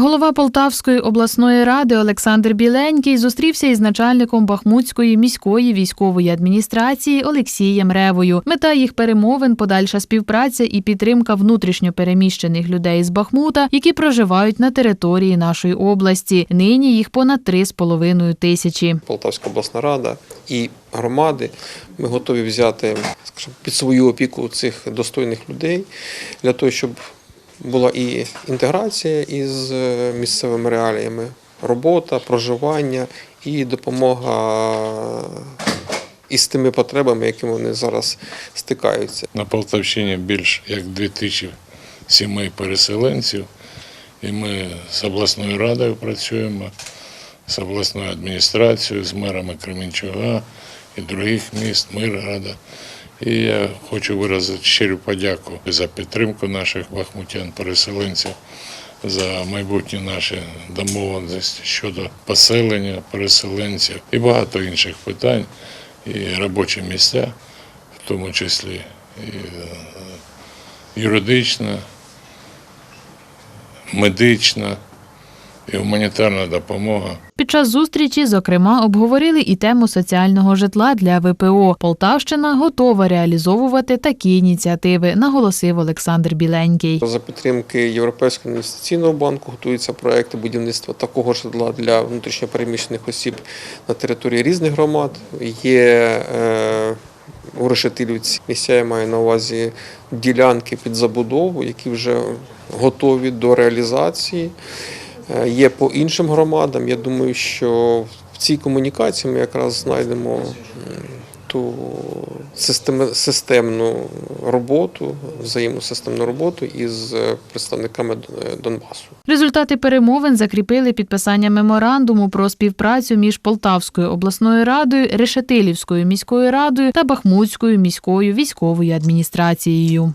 Голова Полтавської обласної ради Олександр Біленький зустрівся із начальником Бахмутської міської військової адміністрації Олексієм Ревою. Мета їх перемовин подальша співпраця і підтримка внутрішньо переміщених людей з Бахмута, які проживають на території нашої області. Нині їх понад три з половиною тисячі. Полтавська обласна рада і громади. Ми готові взяти скажімо, під свою опіку цих достойних людей для того, щоб була і інтеграція із е, місцевими реаліями, робота, проживання і допомога із тими потребами, якими вони зараз стикаються. На Полтавщині більш як 2000 сімей переселенців, і ми з обласною радою працюємо, з обласною адміністрацією, з мерами Кременчуга і других міст, Мирграда. І я хочу виразити щиру подяку за підтримку наших бахмутян, переселенців, за майбутні наші домовленості щодо поселення переселенців і багато інших питань, і робочі місця, в тому числі і е, юридична, медична і гуманітарна допомога. Під час зустрічі, зокрема, обговорили і тему соціального житла для ВПО. Полтавщина готова реалізовувати такі ініціативи, наголосив Олександр Біленький. За підтримки Європейського інвестиційного банку готуються проекти будівництва такого житла для внутрішньопереміщених осіб на території різних громад. Є е, у Решетилівці місця я маю на увазі ділянки під забудову, які вже готові до реалізації. Е, Є по іншим громадам. Я думаю, що в цій комунікації ми якраз знайдемо ту системну роботу, взаємосистемну роботу із е, представниками Донбасу. Результати перемовин закріпили підписання меморандуму про співпрацю між Полтавською обласною радою, Решетилівською міською радою та Бахмутською міською військовою адміністрацією.